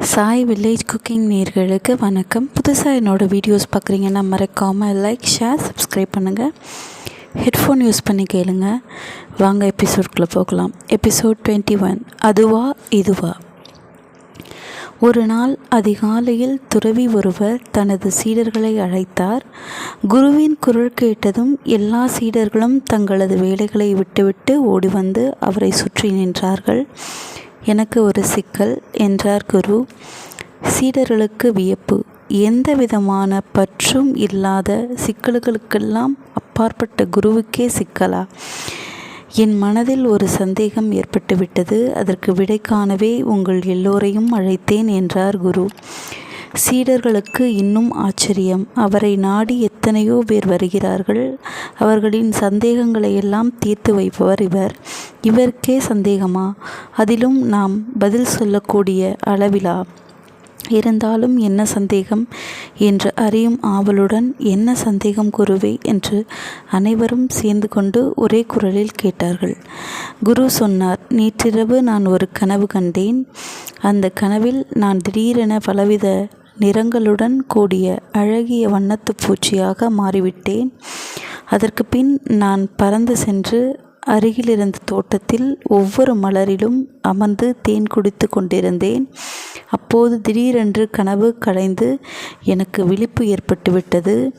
Sai village cooking நேர்களுக்கு வணக்கம். புதுசாக என்னோடய வீடியோஸ் பார்க்குறீங்கன்னா மறக்காமல் லைக் ஷேர் சப்ஸ்கிரைப் பண்ணுங்கள் ஹெட்ஃபோன் யூஸ் பண்ணி கேளுங்க. வாங்க எபிசோட்குள்ளே போகலாம். எபிசோட் டுவெண்ட்டி ஒன் அதுவா இதுவா? ஒரு நாள் அதிகாலையில் துறவி ஒருவர் தனது சீடர்களை அழைத்தார். குருவின் குரல் கேட்டதும் எல்லா சீடர்களும் தங்களது வேலைகளை விட்டுவிட்டு ஓடி வந்து அவரை சுற்றி நின்றார்கள். எனக்கு ஒரு சிக்கல் என்றார் குரு. சீடர்களுக்கு வியப்பு. எந்த விதமான பற்றும் இல்லாத சிக்கல்களுக்கெல்லாம் அப்பாற்பட்ட குருவுக்கே சிக்கலா? என் மனதில் ஒரு சந்தேகம் ஏற்பட்டுவிட்டது. அதற்கு விடை காணவே உங்கள் எல்லோரையும் அழைத்தேன் என்றார் குரு. சீடர்களுக்கு இன்னும் ஆச்சரியம். அவரை நாடி எத்தனையோ பேர் வருகிறார்கள். அவர்களின் சந்தேகங்களை எல்லாம் தீர்த்து வைப்பவர் இவர். இவருக்கே சந்தேகமா? அதிலும் நாம் பதில் சொல்லக்கூடிய அளவிலா? இருந்தாலும் என்ன சந்தேகம்? என்று அறியும் ஆவலுடன் என்ன சந்தேகம் குருவே? என்று அனைவரும் சேர்ந்து கொண்டு ஒரே குரலில் கேட்டார்கள். குரு சொன்னார் நேற்றிரவு நான் ஒரு கனவு கண்டேன். அந்த கனவில் நான் திடீரென பலவித நிறங்களுடன் கூடிய அழகிய வண்ணத்து பூச்சியாக மாறிவிட்டேன். அதற்கு பின் நான் பறந்து சென்று அருகிலிருந்த தோட்டத்தில் ஒவ்வொரு மலரிலும் அமர்ந்து தேன் குடித்து கொண்டிருந்தேன். அப்போது திடீரென்று கனவு கலைந்து எனக்கு விழிப்பு ஏற்பட்டுவிட்டது.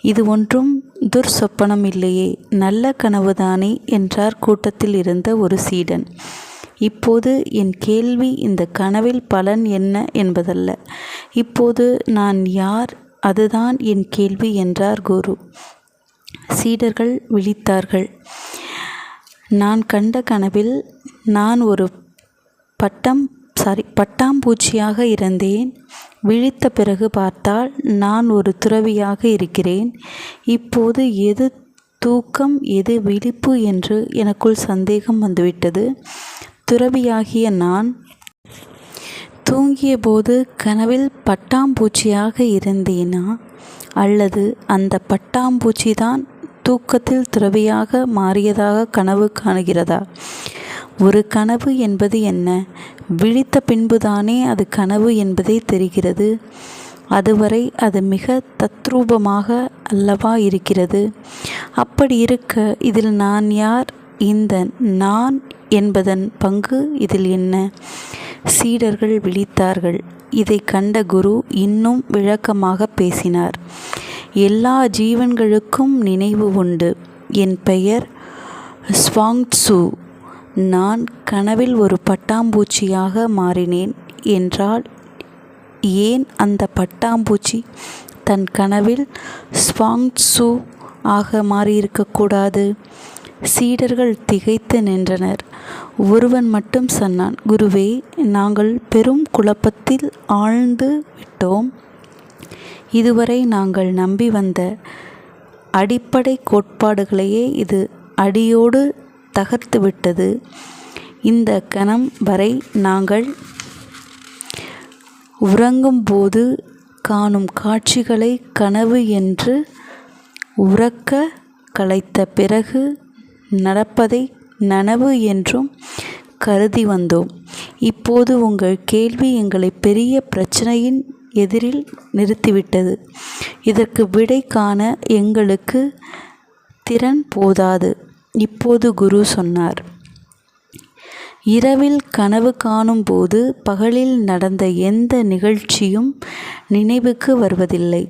இது ஒன்றும் துர்சொப்பனம் இல்லையே நல்ல கனவுதானே என்றார் கூட்டத்தில் இருந்த ஒரு சீடன். இப்போது என் கேள்வி இந்த கனவில் பலன் என்ன என்பதல்ல. இப்போது நான் யார்? அதுதான் என் கேள்வி என்றார் குரு. சீடர்கள் விழித்தார்கள். நான் கண்ட கனவில் நான் ஒரு பட்டம் சாரி பட்டாம்பூச்சியாக இருந்தேன். விழித்த பிறகு பார்த்தால் நான் ஒரு துறவியாக இருக்கிறேன். இப்போது எது தூக்கம் எது விழிப்பு என்று எனக்குள் சந்தேகம் வந்துவிட்டது. துறவியாகிய நான் தூங்கிய போது கனவில் பட்டாம்பூச்சியாக இருந்தேனா? அல்லது அந்த பட்டாம்பூச்சி தான் தூக்கத்தில் துறவியாக மாறியதாக கனவு காணுகிறதா? ஒரு கனவு என்பது என்ன? விழித்த பின்புதானே அது கனவு என்பதே தெரிகிறது. அதுவரை அது மிக தத்ரூபமாக அல்லவா இருக்கிறது. அப்படி இருக்க இதில் நான் யார்? இந்த நான் என்பதன் பங்கு இதில் என்ன? சீடர்கள் விழித்தார்கள். இதை கண்ட குரு இன்னும் விளக்கமாக பேசினார். எல்லா ஜீவன்களுக்கும் நினைவு உண்டு. என் பெயர் ஸ்வாங்சு. நான் கனவில் ஒரு பட்டாம்பூச்சியாக மாறினேன். என்றால் ஏன் அந்த பட்டாம்பூச்சி தன் கனவில் ஸ்வாங்சு ஆக மாறியிருக்கக்கூடாது சீடர்கள் திகைத்து நின்றனர். ஒருவன் மட்டும் சொன்னான் குருவே நாங்கள் பெரும் குழப்பத்தில் ஆழ்ந்து விட்டோம். இதுவரை நாங்கள் நம்பி வந்த அடிப்படை கோட்பாடுகளையே இது அடியோடு தகர்த்துவிட்டது இந்த கணம் வரை நாங்கள் உறங்கும்போது காணும் காட்சிகளை கனவு என்று உறக்க கலைத்த பிறகு நடப்பதை நனவு என்றும் கருதி வந்தோம். இப்போது உங்கள் கேள்வி எங்களை பெரிய பிரச்சனையின் எதிரில் நிறுத்திவிட்டது. இதற்கு விடை காண எங்களுக்கு திறன் போதாது. இப்போது குரு சொன்னார். இரவில் கனவு காணும்போது பகலில் நடந்த எந்த நிகழ்ச்சியும் நினைவுக்கு வருவதில்லை.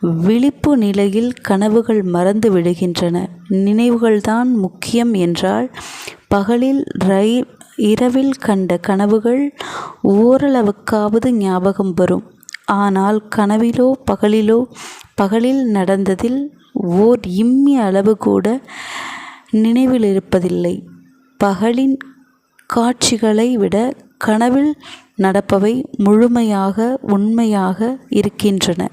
விழிப்பு நிலையில் கனவுகள் மறந்து விடுகின்றன. நினைவுகள்தான் முக்கியம் என்றால் பகலில் ரயில் இரவில் கண்ட கனவுகள் ஓரளவுக்காவது ஞாபகம் வரும். ஆனால் கனவிலோ பகலிலோ பகலில் நடந்ததில் ஓர் இம்மி அளவு கூட நினைவில் இருப்பதில்லை. பகலின் காட்சிகளை விட கனவில் நடப்பவை முழுமையாக உண்மையாக இருக்கின்றன.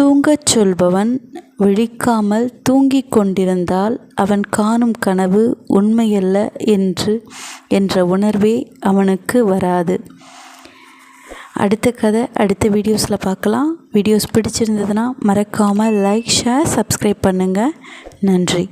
தூங்கச் சொல்பவன் விழிக்காமல் தூங்கிக் கொண்டிருந்தால் அவன் காணும் கனவு உண்மையல்ல என்று என்ற உணர்வே அவனுக்கு வராது. அடுத்த கதை அடுத்த வீடியோஸில் பார்க்கலாம். வீடியோஸ் பிடிச்சிருந்ததுன்னா மறக்காமல் லைக் ஷேர் சப்ஸ்கிரைப் பண்ணுங்கள் நன்றி.